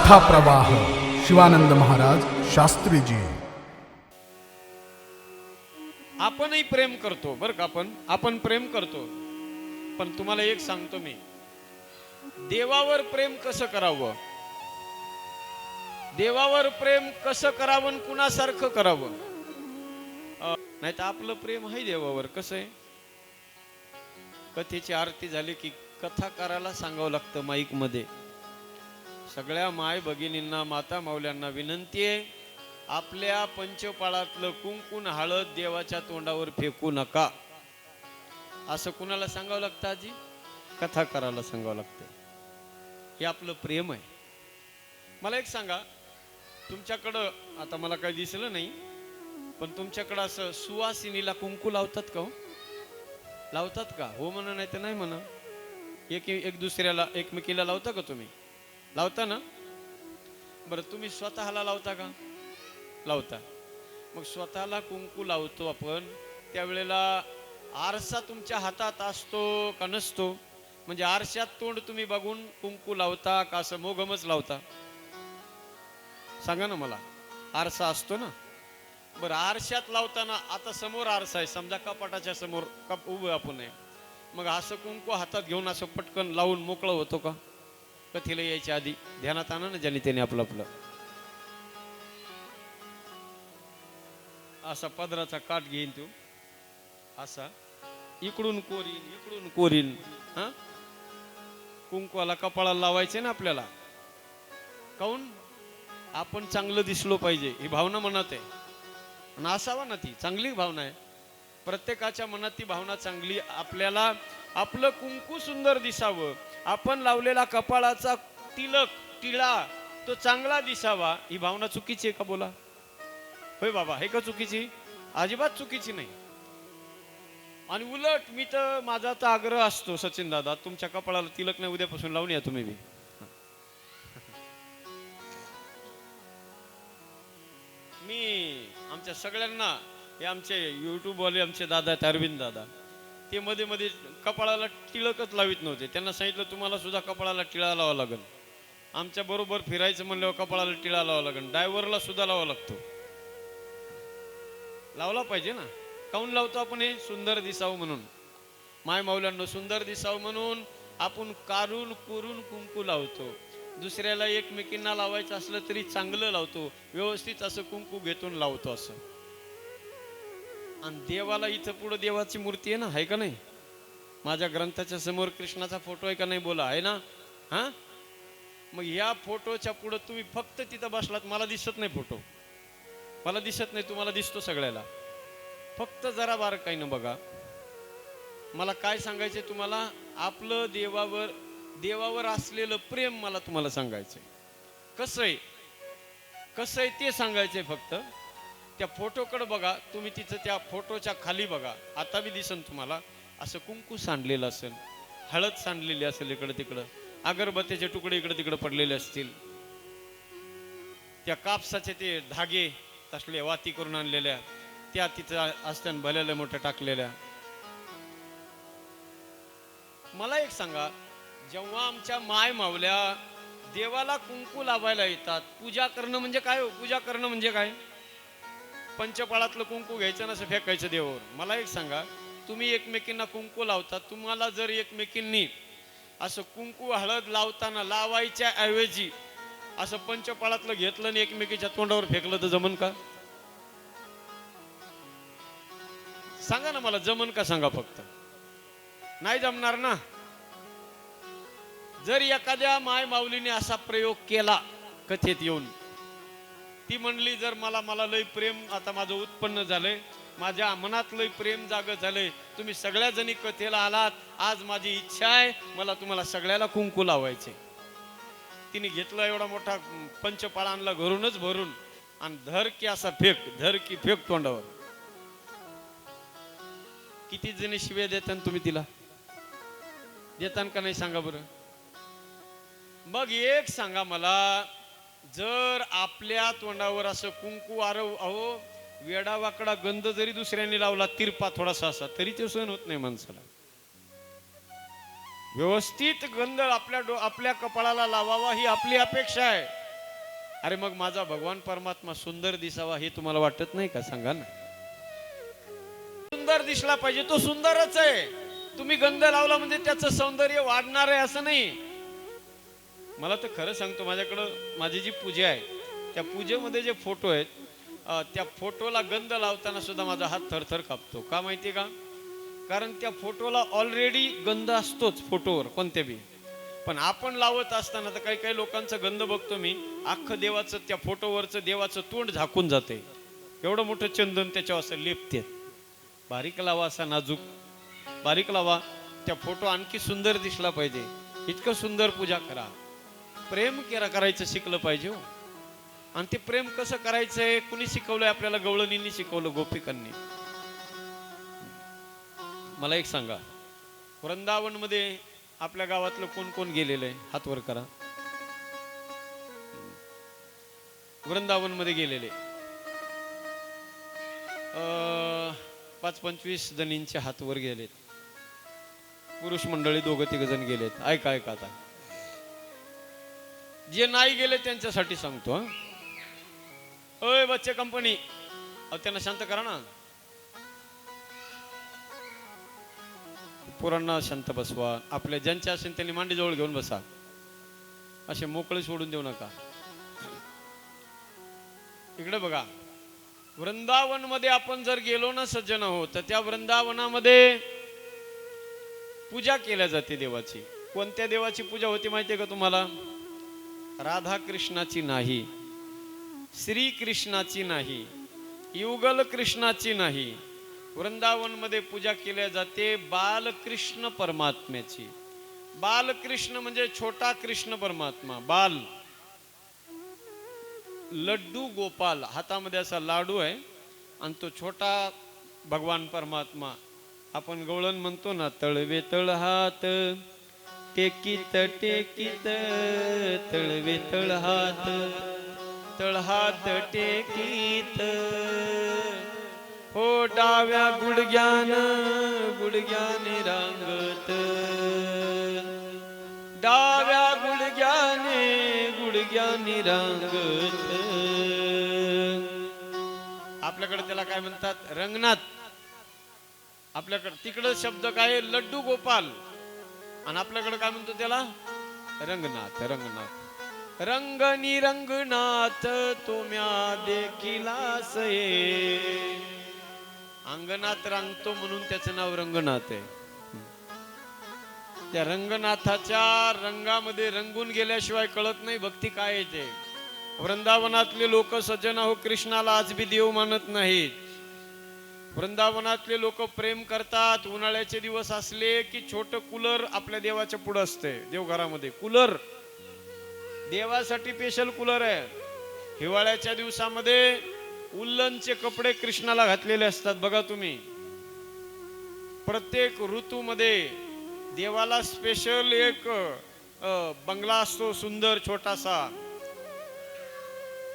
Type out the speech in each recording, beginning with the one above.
कथा प्रवाह शिवानंद महाराज शास्त्रीजी. आपणही प्रेम करतो बरं का आपण? आपण प्रेम करतो. पण तुम्हाला एक सांगतो मी. देवावर प्रेम कसं करावं? देवावर प्रेम कसं करावं आणि कुणासारखं करावं? नाही तर आपलं प्रेम आहे देवावर कसं आहे? कथेची आरती झाली की कथाकाराला सांगावं लागतं माईकमध्ये सगळ्या माय भगिनींना माता माऊल्यांना विनंती आहे आपल्या पंचपाळातलं कुंकून हळद देवाच्या तोंडावर फेकू नका. असं कुणाला सांगावं लागतं आजी? कथाकाराला सांगावं लागतं. हे आपलं प्रेम आहे. मला एक सांगा तुमच्याकडं आता मला काही दिसलं नाही पण तुमच्याकडं असं सुवासिनीला कुंकू लावतात का हो? लावतात का? हो म्हणा नाही तर नाही म्हणा. एक एक दुसऱ्याला एकमेकीला लावता का तुम्ही? लावता ना? बरं तुम्ही स्वतःला लावता का? लावता. मग स्वतःला कुंकू लावतो आपण. त्यावेळेला आरसा तुमच्या हातात असतो का नसतो? म्हणजे आरशात तोंड तुम्ही बघून कुंकू लावता का असं मोगमच लावता? सांगा ना मला. आरसा असतो ना? बरं आरशात लावताना आता समोर आरसा आहे. समजा कपाटाच्या समोर कप उभं आपण. आहे मग असं कुंकू हातात घेऊन असं पटकन लावून मोकळं होतो का? कथेला यायच्या आधी ध्यानात आणा ना ज्याने त्याने आपलं आपलं. असा पदराचा काठ घेईन तू. असा. इकडून कोरीन इकडून कोरीन. हा? कुंकवाला कपाळाला लावायचे ना आपल्याला. काऊन? आपण चांगलं दिसलो पाहिजे ही भावना मनात आहे. आणि असावा ना ती चांगली भावना आहे. प्रत्येकाच्या मनात ती भावना चांगली आपल्याला आपलं कुंकू सुंदर दिसावं. आपण लावलेला कपाळाचा तिलक टिळा तो चांगला दिसावा. ही भावना चुकीची आहे का बोला? होय बाबा हे का चुकीची? अजिबात चुकीची नाही. आणि उलट मी तर माझा तर आग्रह असतो सचिन दादा तुमच्या कपाळाला तिलक नाही उद्यापासून लावून या तुम्ही बी. मी आमच्या सगळ्यांना हे आमचे युट्यूबवाले आमचे दादा आहेत अरविंद दादा. ते मध्ये मध्ये कपाळाला टिळकच लावित नव्हते. त्यांना सांगितलं तुम्हाला सुद्धा कपाळाला टिळा लावा लागेल. आमच्या बरोबर फिरायचं म्हणल्यावर कपाळाला टिळा लावा लागेल. ड्रायव्हरला सुद्धा लावा लागतो. लावला पाहिजे ना. काऊन लावतो आपण हे? सुंदर दिसावं म्हणून. माय माऊल्यांना सुंदर दिसावं म्हणून आपण कारून कुरून कुंकू लावतो. दुसऱ्याला एकमेकींना लावायचं असलं तरी चांगलं लावतो. व्यवस्थित असं कुंकू घेतून लावतो असं. आणि देवाला इथं पुढं देवाची मूर्ती आहे ना आहे का नाही? माझ्या ग्रंथाच्या समोर कृष्णाचा फोटो आहे का नाही बोला आहे ना? हा? मग या फोटोच्या पुढं तुम्ही फक्त तिथं बसलात मला दिसत नाही फोटो. मला दिसत नाही तुम्हाला दिसतो सगळ्याला. फक्त जरा बारकाईनं बघा. मला काय सांगायचंय तुम्हाला? आपलं देवावर देवावर असलेलं प्रेम मला तुम्हाला सांगायचंय. कसं आहे कसं आहे ते सांगायचंय फक्त. त्या फोटोकडे बघा तुम्ही तिचं त्या फोटोच्या खाली बघा. आता बी दिसन तुम्हाला असं कुंकू सांडलेलं असेल हळद सांडलेली असेल इकडं तिकडं अगरबत्तीचे तुकडे इकडे तिकडे पडलेले असतील. त्या कापसाचे ते धागे तसले वाती करून आणलेल्या त्या तिथं असत्यान भल्याला मोठ्या टाकलेल्या. मला एक सांगा जेव्हा आमच्या माय मावल्या देवाला कुंकू लावायला येतात पूजा करणं म्हणजे काय हो? पूजा करणं म्हणजे काय? पंचपाळातलं कुंकू घ्यायचं ना असं फेकायचं देवावर. मला एक सांगा तुम्ही एकमेकींना कुंकू लावता तुम्हाला जर एकमेकींनी असं कुंकू हळद लावताना लावायच्या ऐवजी असं पंचपाळातलं घेतलं आणि एकमेकीच्या तोंडावर फेकलं तर जमन का? सांगा ना मला जमन का सांगा फक्त? नाही जमणार ना? जर एखाद्या माय माऊलीने असा प्रयोग केला कथेत येऊन ती म्हणली जर मला मला लय प्रेम आता माझं उत्पन्न झालंय माझ्या मनात लय प्रेम जाग झालंय तुम्ही सगळ्या जणी कथेला आलात आज माझी इच्छा आहे मला तुम्हाला सगळ्याला कुंकू लावायचे. तिने घेतला एवढा मोठा पंचपाळा आणला घरूनच भरून आणि धर की असा फेक धर की फेक तोंडावर. किती जणी शिव्या देता तुम्ही तिला? देतान का नाही सांगा बरं? मग एक सांगा मला जर आपल्या तोंडावर असं कुंकू आरव अहो वेडावाकडा गंध जरी दुसऱ्याने लावला तिरपा थोडासा असा तरी ते सहन होत नाही माणसाला. व्यवस्थित गंध आपल्या डो आपल्या कपाळाला लावावा ही आपली अपेक्षा आहे. अरे मग माझा भगवान परमात्मा सुंदर दिसावा हे तुम्हाला वाटत नाही का? सांगा ना. सुंदर दिसला पाहिजे तो सुंदरच आहे. तुम्ही गंध लावला म्हणजे त्याचं सौंदर्य वाढणार आहे असं नाही. मला तर खरं सांगतो माझ्याकडं माझी जी पूजा आहे त्या पूजेमध्ये जे फोटो आहेत त्या फोटोला गंध लावताना सुद्धा माझा हात थरथर कापतो. का माहिती का? कारण त्या फोटोला ऑलरेडी गंध असतोच फोटोवर कोणत्या बी. पण आपण लावत असताना तर काही काही लोकांचा गंध बघतो मी अख्खं देवाचं त्या फोटोवरचं देवाचं तोंड झाकून जाते. एवढं मोठं चंदन त्याच्यावर असं लेपते. बारीक लावा असा नाजूक. बारीक लावा. त्या फोटो आणखी सुंदर दिसला पाहिजे. इतकं सुंदर पूजा करा. प्रेम केला करायचं शिकलं पाहिजे हो. आणि ते प्रेम कसं करायचंय कुणी शिकवलंय आपल्याला गवळणींनी शिकवलं गोपिकांनी. मला एक सांगा वृंदावनमध्ये आपल्या गावातलं कोण कोण गेलेलं आहे? हातवर करा. वृंदावनमध्ये गेलेले. अं, पाच पंचवीस जणींचे हातवर गेलेत. पुरुष मंडळी दोघं तिघ जण गेलेत. ऐका ऐका आता. जे नाही गेले त्यांच्यासाठी सांगतो अय बच्चे कंपनी. अहो त्यांना शांत करा ना. पोरांना शांत बसवा. आपल्या ज्यांच्या असेल त्यांनी मांडीजवळ घेऊन बसा. असे मोकळे सोडून देऊ नका. इकडे बघा. वृंदावनमध्ये आपण जर गेलो ना सज्जन हो तर त्या वृंदावनामध्ये पूजा केल्या जाते देवाची. कोणत्या देवाची पूजा होती माहितीये का तुम्हाला? राधा कृष्णाची नाही श्री कृष्णाची नाही युगल कृष्णाची नाही. वृंदावनमध्ये पूजा केल्या जाते बालकृष्ण परमात्म्याची. बालकृष्ण म्हणजे छोटा कृष्ण परमात्मा बाल. लड्डू गोपाल हातामध्ये असा लाडू आहे आणि तो छोटा भगवान परमात्मा. आपण गवळण म्हणतो ना तळवे तळ हात. टेकीत टेकीत तळवे तळहात. तळहात टेकीत. हो डाव्या गुडग्यान गुडग्याने रांगत. डाव्या गुडग्याने गुडग्याने रांगत. आपल्याकडे त्याला काय म्हणतात? रंगनाथ. आपल्याकडे तिकडं शब्द काय? आहे? लड्डू गोपाल. आणि आपल्याकडे काय म्हणतो त्याला? रंगनाथ रंगनाथ. रंगनी रंगनाथ तुम्या देखीला अंगनाथ अंगणात रांगतो म्हणून त्याचं नाव रंगनाथ आहे. त्या रंगनाथाच्या रंगामध्ये रंगून गेल्याशिवाय कळत नाही भक्ती काय येते वृंदावनातले लोक सज्जना हो कृष्णाला आज बी देव मानत नाहीत. वृंदावनातले लोक प्रेम करतात. उन्हाळ्याचे दिवस असले की छोट कूलर आपल्या देवाच्या पुढे असते देवघरामध्ये. कूलर. देवासाठी स्पेशल कूलर आहे. हिवाळ्याच्या दिवसामध्ये उल्लनचे कपडे कृष्णाला घातलेले असतात बघा तुम्ही. प्रत्येक ऋतूमध्ये देवाला स्पेशल एक बंगला असतो सुंदर छोटासा.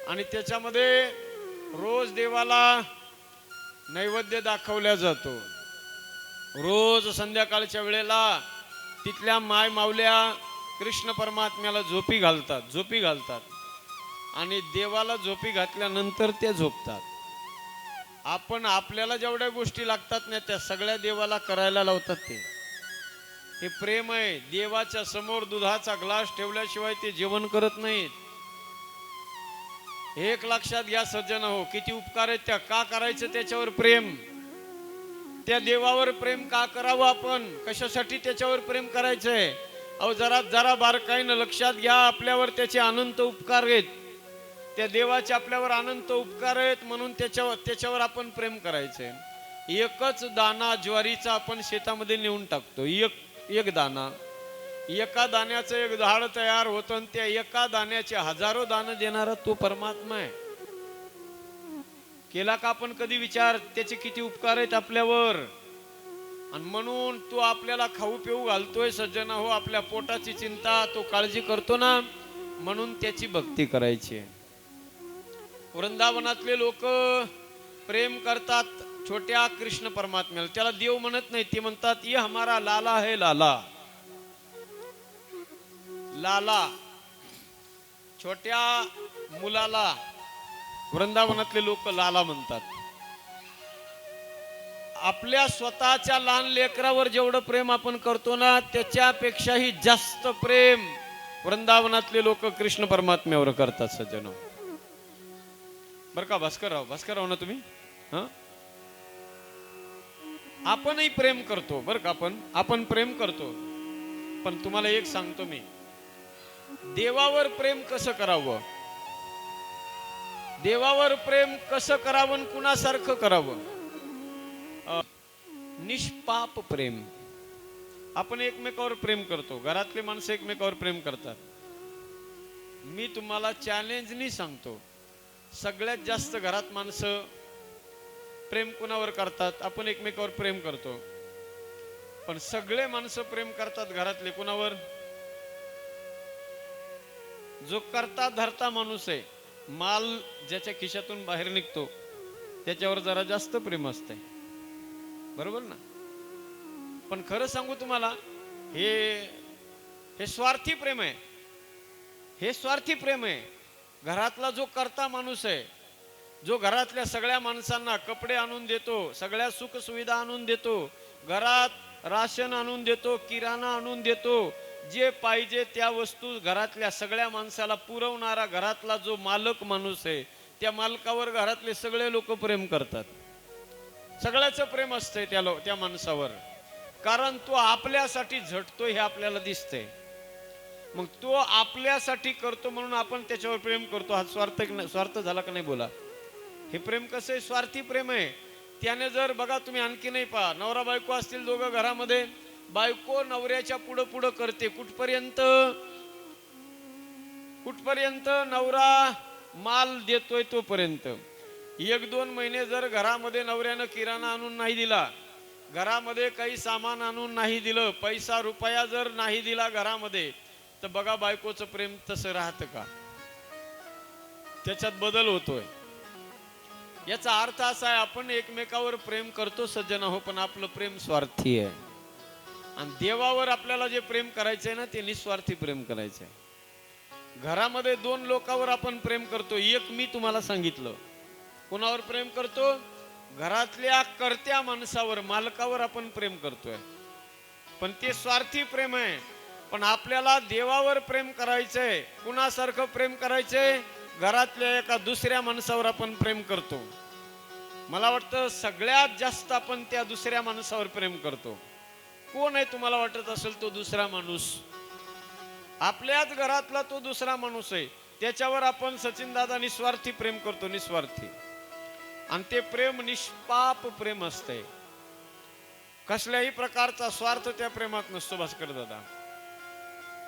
आणि त्याच्यामध्ये रोज देवाला नैवेद्य दाखवल्या जातो. रोज संध्याकाळच्या वेळेला तिथल्या माय मावल्या कृष्ण परमात्म्याला झोपी घालतात झोपी घालतात. आणि देवाला झोपी घातल्यानंतर ते झोपतात. आपण आपल्याला जेवढ्या गोष्टी लागतात ना त्या सगळ्या देवाला करायला लावतात ते. हे प्रेम आहे. देवाच्या समोर दुधाचा ग्लास ठेवल्याशिवाय ते जेवण करत नाहीत. एक लक्षात घ्या सज्जन हो किती उपकार आहेत त्या. का करायचं त्याच्यावर प्रेम? त्या देवावर प्रेम का करावं आपण? कशासाठी त्याच्यावर प्रेम करायचंय? अहो जरा जरा बारकाईनं लक्षात घ्या आपल्यावर त्याचे अनंत उपकार आहेत. त्या देवाचे आपल्यावर अनंत उपकार आहेत म्हणून त्याच्यावर त्याच्यावर आपण प्रेम करायचंय. एकच दाना ज्वारीचा आपण शेतामध्ये नेऊन टाकतो. एक एक दाना. एका दाण्याचं एक झाड तयार होतं आणि त्या एका दाण्याचे हजारो दान देणारा तो परमात्मा आहे. केला का आपण कधी विचार? त्याचे किती उपकार आहेत आपल्यावर. आणि म्हणून तो आपल्याला खाऊ पिऊ घालतोय सज्जना हो आपल्या पोटाची चिंता तो काळजी करतो ना. म्हणून त्याची भक्ती करायची. वृंदावनातले लोक प्रेम करतात छोट्या कृष्ण परमात्म्याला. त्याला देव म्हणत नाही ते म्हणतात ये हमारा लाला है लाला. लाला छोट्या मुलाला वृंदावनातले लोक लाला म्हणतात. आपल्या स्वतःच्या लहान लेकरावर जेवढं प्रेम आपण करतो ना त्याच्यापेक्षाही जास्त प्रेम वृंदावनातले लोक कृष्ण परमात्म्यावर करतात सज्जनो. बर का भास्करराव? भास्करराव ना तुम्ही? ह? आपणही प्रेम करतो बर का आपण? आपण प्रेम करतो. पण तुम्हाला एक सांगतो मी. देवावर प्रेम कसं करावं? देवावर प्रेम कसं करावं आणि कुणासारखं करावं? निष्पाप प्रेम. आपण एकमेकावर प्रेम करतो. घरातले माणसं एकमेकावर प्रेम करतात. मी तुम्हाला चॅलेंजनी सांगतो. सगळ्यात जास्त घरात माणसं प्रेम कुणावर करतात? आपण एकमेकावर प्रेम करतो. पण सगळे माणसं प्रेम करतात घरातले. कुणावर? जो करता धरता माणूस आहे माल ज्याच्या खिशातून बाहेर निघतो त्याच्यावर जरा जास्त प्रेम असते बरोबर ना? पण खरं सांगू तुम्हाला हे हे स्वार्थी प्रेम आहे. हे स्वार्थी प्रेम आहे. घरातला जो करता माणूस आहे जो घरातल्या सगळ्या माणसांना कपडे आणून देतो सगळ्या सुख सुविधा आणून देतो घरात राशन आणून देतो किराणा आणून देतो जे पाहिजे त्या वस्तू घरातल्या सगळ्या माणसाला पुरवणारा घरातला जो मालक माणूस आहे त्या मालकावर घरातले सगळे लोक प्रेम करतात. सगळ्याचं प्रेम असतंय त्या लो त्या माणसावर. कारण तो आपल्यासाठी झटतो हे आपल्याला दिसतंय. मग तो आपल्यासाठी करतो म्हणून आपण त्याच्यावर प्रेम करतो. हा स्वार्थ स्वार्थ झाला का नाही बोला? हे प्रेम कसं आहे? स्वार्थी प्रेम आहे. त्याने जर बघा तुम्ही आणखी नाही पहा नवरा बायको असतील दोघं घरामध्ये बायको नवऱ्याच्या पुढं पुढं करते. कुठपर्यंत? कुठपर्यंत? नवरा माल देतोय तोपर्यंत. एक दोन महिने जर घरामध्ये नवऱ्यानं किराणा आणून नाही दिला घरामध्ये काही सामान आणून नाही दिलं पैसा रुपया जर नाही दिला घरामध्ये तर बघा बायकोचं प्रेम तसं राहतं का? त्याच्यात बदल होतोय. याचा अर्थ असा आहे आपण एकमेकावर प्रेम करतो सज्जन हो पण आपलं प्रेम स्वार्थी आहे. आणि देवावर आपल्याला जे प्रेम करायचंय ना ते निस्वार्थी प्रेम करायचंय. घरामध्ये दोन लोकांवर आपण प्रेम करतो. एक मी तुम्हाला सांगितलं. कोणावर प्रेम करतो? घरातल्या करत्या माणसावर मालकावर आपण प्रेम करतोय. पण ते स्वार्थी प्रेम आहे. पण आपल्याला देवावर प्रेम करायचंय. कुणासारखं प्रेम करायचंय? घरातल्या एका दुसऱ्या माणसावर आपण प्रेम करतो. मला वाटतं सगळ्यात जास्त आपण त्या दुसऱ्या माणसावर प्रेम करतो. कोण आहे तुम्हाला वाटत असेल तो दुसरा माणूस? आपल्याच घरातला तो दुसरा माणूस आहे. त्याच्यावर आपण सचिन दादा निस्वार्थी प्रेम करतो निस्वार्थी. आणि ते प्रेम निष्पाप प्रेम असते कसल्याही प्रकारचा स्वार्थ त्या प्रेमात नसतो भास्कर दादा.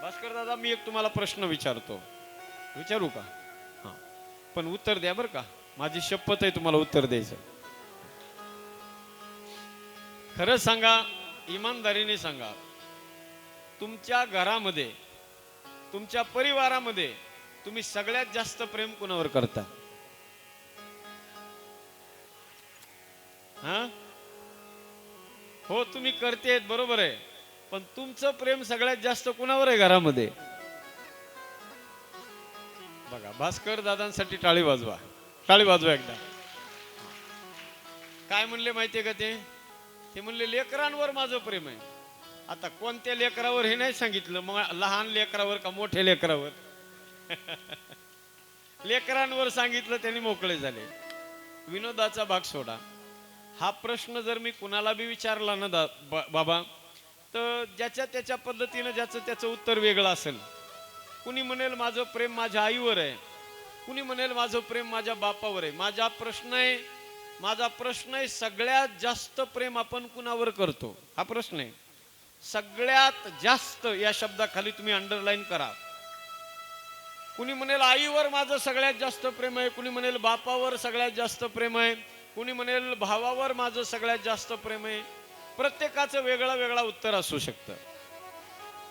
भास्कर दादा मी एक तुम्हाला प्रश्न विचारतो. विचारू का? हा. पण उत्तर द्या बरं का. माझी शपथ आहे तुम्हाला उत्तर द्यायचं खरं सांगा इमानदारीने सांगा. तुमच्या घरामध्ये तुमच्या परिवारामध्ये तुम्ही सगळ्यात जास्त प्रेम कुणावर करता? हा? हो तुम्ही करते बरोबर आहे. पण तुमचं प्रेम सगळ्यात जास्त कुणावर आहे घरामध्ये? बघा भास्कर दादांसाठी टाळी वाजवा. टाळी वाजवा एकदा. काय म्हणले माहितीये का ते? ते म्हणले लेकरांवर माझं प्रेम आहे. आता कोणत्या लेकरावर हे नाही सांगितलं? मग लहान लेकरावर का मोठ्या लेकरावर? लेकरांवर सांगितलं त्यांनी मोकळे झाले. विनोदाचा भाग सोडा. हा प्रश्न जर मी कुणाला बी विचारला ना दा बा- बाबा तर ज्याच्या त्याच्या पद्धतीनं ज्याचं त्याचं उत्तर वेगळं असेल. कुणी म्हणेल माझं प्रेम माझ्या आईवर आहे. कुणी म्हणेल माझं प्रेम माझ्या बापावर आहे. माझा प्रश्न आहे माझा प्रश्न आहे सगळ्यात जास्त प्रेम आपण कुणावर करतो? हा प्रश्न आहे. सगळ्यात जास्त या शब्दाखाली तुम्ही अंडरलाईन करा. कुणी म्हणेल आईवर माझं सगळ्यात जास्त प्रेम आहे. कुणी म्हणेल बापावर सगळ्यात जास्त प्रेम आहे. कुणी म्हणेल भावावर माझं सगळ्यात जास्त प्रेम आहे. प्रत्येकाचं वेगळं वेगळं उत्तर असू शकतं.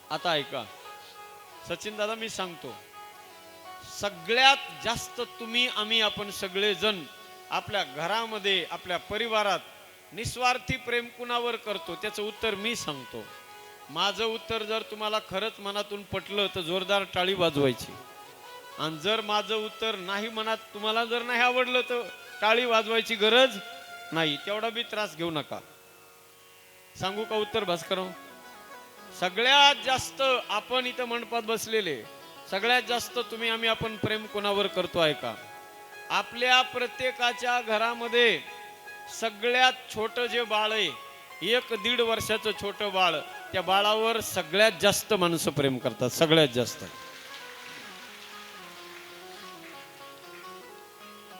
आता ऐका. सचिन दादा मी सांगतो. सगळ्यात जास्त तुम्ही आम्ही आपण सगळेजण आपल्या घरामध्ये आपल्या परिवारात निस्वार्थी प्रेम कुणावर करतो? त्याचं उत्तर मी सांगतो. माझं उत्तर जर तुम्हाला खरंच मनातून पटलं तर जोरदार टाळी वाजवायची. आणि जर माझं उत्तर नाही मनात तुम्हाला जर नाही आवडलं तर टाळी वाजवायची गरज नाही. तेवढा बी त्रास घेऊ नका. सांगू का उत्तर भास्कर सगळ्यात जास्त आपण इथं मंडपात बसलेले सगळ्यात जास्त तुम्ही आम्ही आपण प्रेम कोणावर करतो आहे का? आपल्या प्रत्येकाच्या घरामध्ये सगळ्यात छोट जे बाळ आहे एक दीड वर्षाचं छोटं बाळ त्या बाळावर सगळ्यात जास्त माणसं प्रेम करतात सगळ्यात जास्त.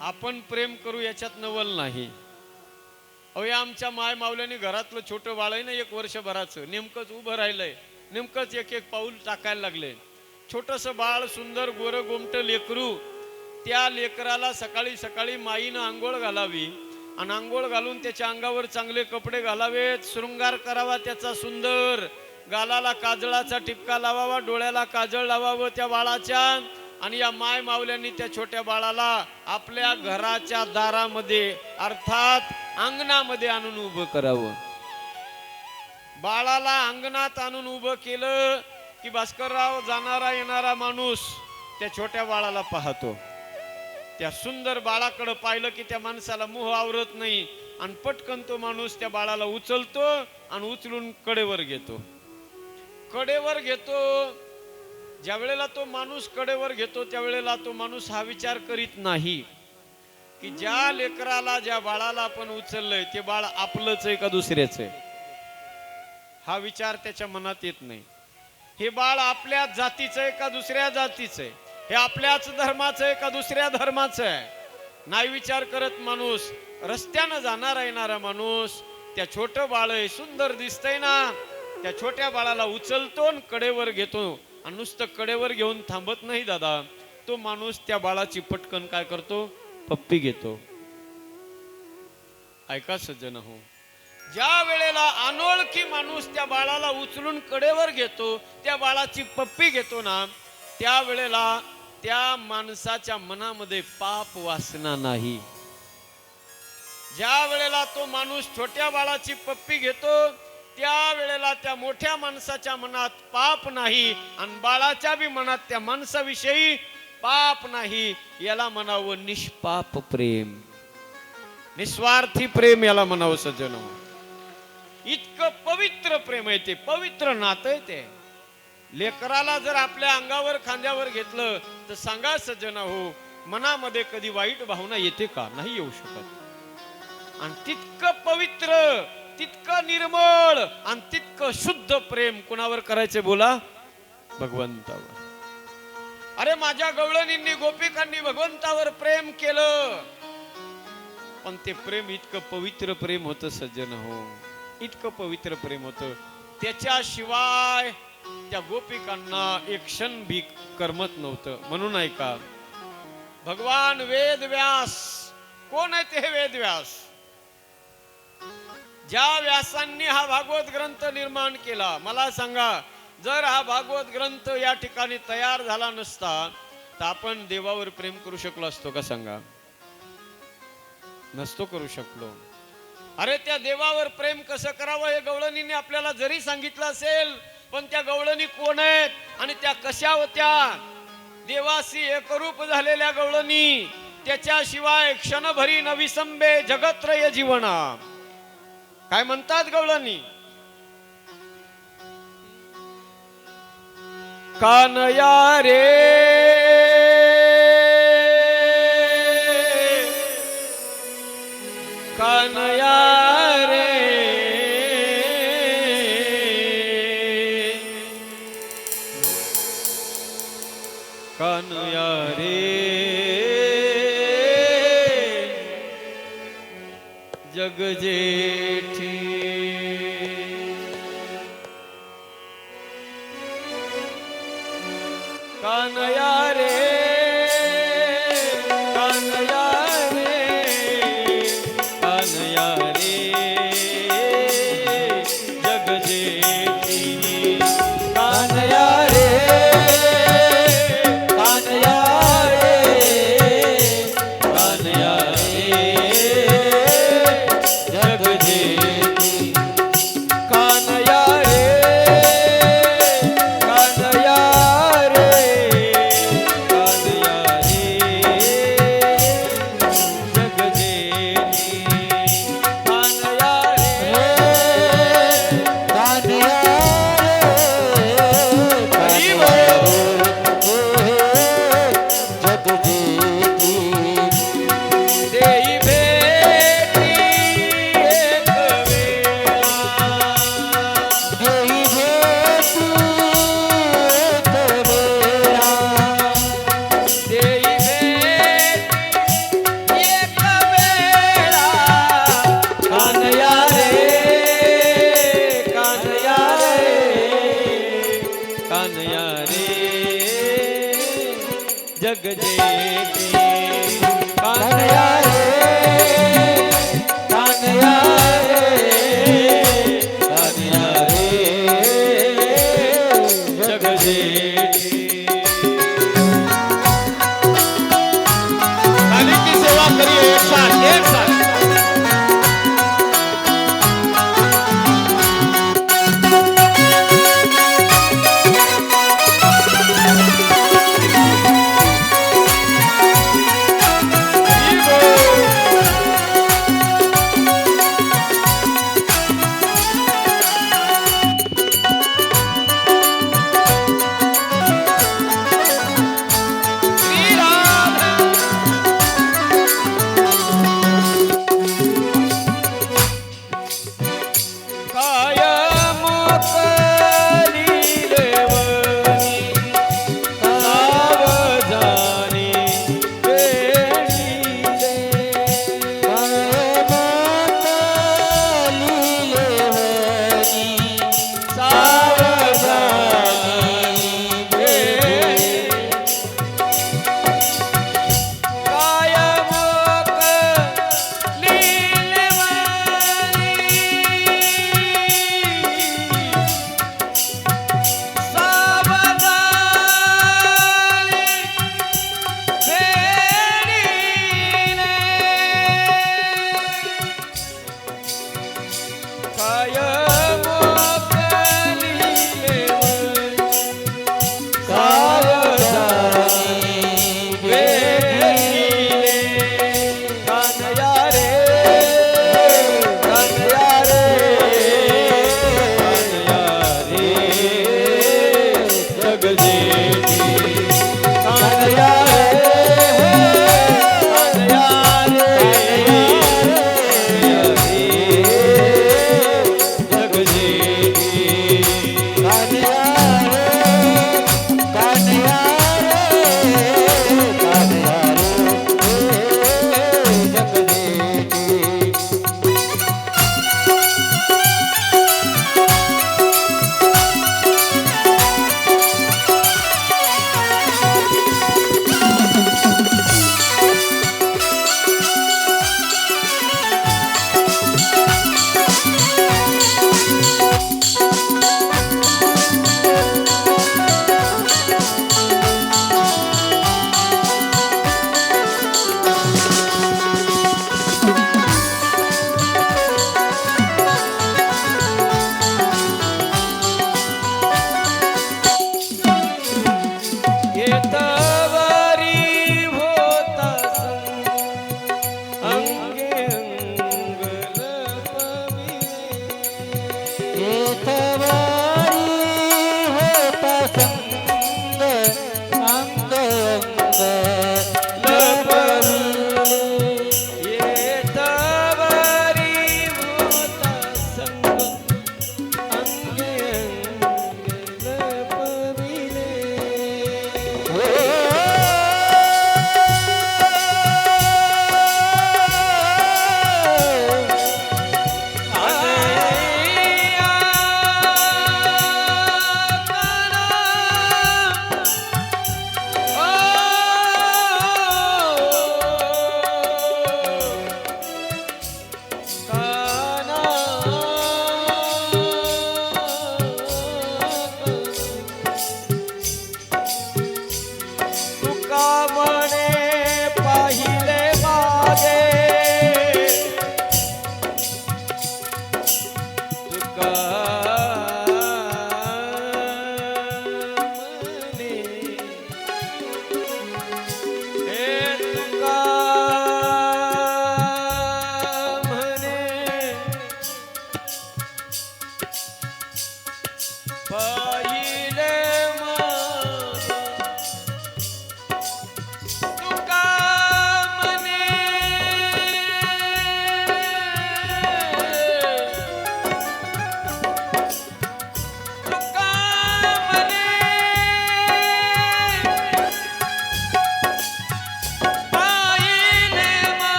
आपण प्रेम करू याच्यात नवल नाही. अहो आमच्या माय मावल्याने घरातलं छोटं बाळ आहे ना एक वर्षभराचं नेमकंच उभं राहिलंय नेमकंच एक एक पाऊल टाकायला लागले छोटस बाळ सुंदर गोर गोमट लेकरू त्या लेकराला सकाळी सकाळी माईनं आंघोळ घालावी. आणि आंघोळ घालून त्याच्या अंगावर चांगले कपडे घालावेत. शृंगार करावा त्याचा सुंदर. गालाला काजळाचा टिपका लावावा डोळ्याला काजळ लावावं त्या बाळाच्या. आणि या माय मावल्यांनी त्या छोट्या बाळाला आपल्या घराच्या दारामध्ये अर्थात अंगणामध्ये आणून उभं करावं. बाळाला अंगणात आणून उभं केलं की भास्करराव जाणारा येणारा माणूस त्या छोट्या बाळाला पाहतो. त्या सुंदर बाळाकडं पाहिलं की त्या माणसाला मोह आवरत नाही. आणि पटकन तो माणूस त्या बाळाला उचलतो आणि उचलून कडेवर घेतो. कडेवर घेतो. ज्या वेळेला तो माणूस कडेवर घेतो त्यावेळेला तो माणूस हा विचार करीत नाही. की ज्या लेकराला ज्या बाळाला आपण उचललंय ते बाळ आपलंच आहे का दुसऱ्याच आहे? हा विचार त्याच्या मनात येत नाही. हे बाळ आपल्या जातीचं आहे का दुसऱ्या जातीचं आहे? हे आपल्याच धर्माचं आहे का दुसऱ्या धर्माचं आहे? नाही विचार करत माणूस रस्त्यानं जाणारा येणारा माणूस. त्या छोटं बाळ आहे सुंदर दिसतंय ना. त्या छोट्या बाळाला उचलतो आणि कडेवर घेतो. आणि नुसतं कडेवर घेऊन थांबत नाही दादा. तो माणूस त्या बाळाची पटकन काय करतो? पप्पी घेतो. ऐका सज्जन हो. ज्या वेळेला अनोळखी माणूस त्या बाळाला उचलून कडेवर घेतो त्या बाळाची पप्पी घेतो ना त्या वेळेला त्या माणसाच्या मनामध्ये पाप वासना नाही. ज्या वेळेला तो माणूस छोट्या बाळाची पप्पी घेतो त्या वेळेला त्या मोठ्या माणसाच्या मनात पाप नाही आणि बाळाच्या बी मनात त्या माणसाविषयी पाप नाही याला म्हणावं निष्पाप प्रेम. निस्वार्थी प्रेम याला म्हणावं सज्जन. इतकं पवित्र प्रेम आहे ते पवित्र नातं आहे ते. लेकराला जर आपल्या अंगावर खांद्यावर घेतलं तर सांगा सज्जन हो मनामध्ये कधी वाईट भावना येते का? नाही येऊ शकत. आणि तितकं पवित्र तितकं निर्मळ आणि तितकं शुद्ध प्रेम कुणावर करायचे बोला? भगवंतावर. अरे माझ्या गवळणींनी गोपिकांनी भगवंतावर प्रेम केलं. पण ते प्रेम इतकं पवित्र प्रेम होतं सज्जन हो इतकं पवित्र प्रेम होतं. त्याच्याशिवाय त्या गोपिकांना एक क्षण भी करमत नव्हतं. म्हणून ऐका. भगवान वेद व्यास. कोण आहेत हे वेद व्यास? ज्या व्यासांनी हा भागवत ग्रंथ निर्माण केला मला सांगा जर हा भागवत ग्रंथ या ठिकाणी तयार झाला नसता तर आपण देवावर प्रेम करू शकलो असतो का सांगा? नसतो करू शकलो. अरे त्या देवावर प्रेम कसं करावं हे गवळणीने आपल्याला जरी सांगितलं असेल पण त्या गवळणी कोण आहेत? आणि त्या कशा होत्या? देवासी एकरूप झालेल्या गवळणी त्याच्याशिवाय क्षणभरी नविसंबे जगत्रय जीवना. काय म्हणतात गवळणी? कानया रे. कानया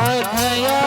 कान्हया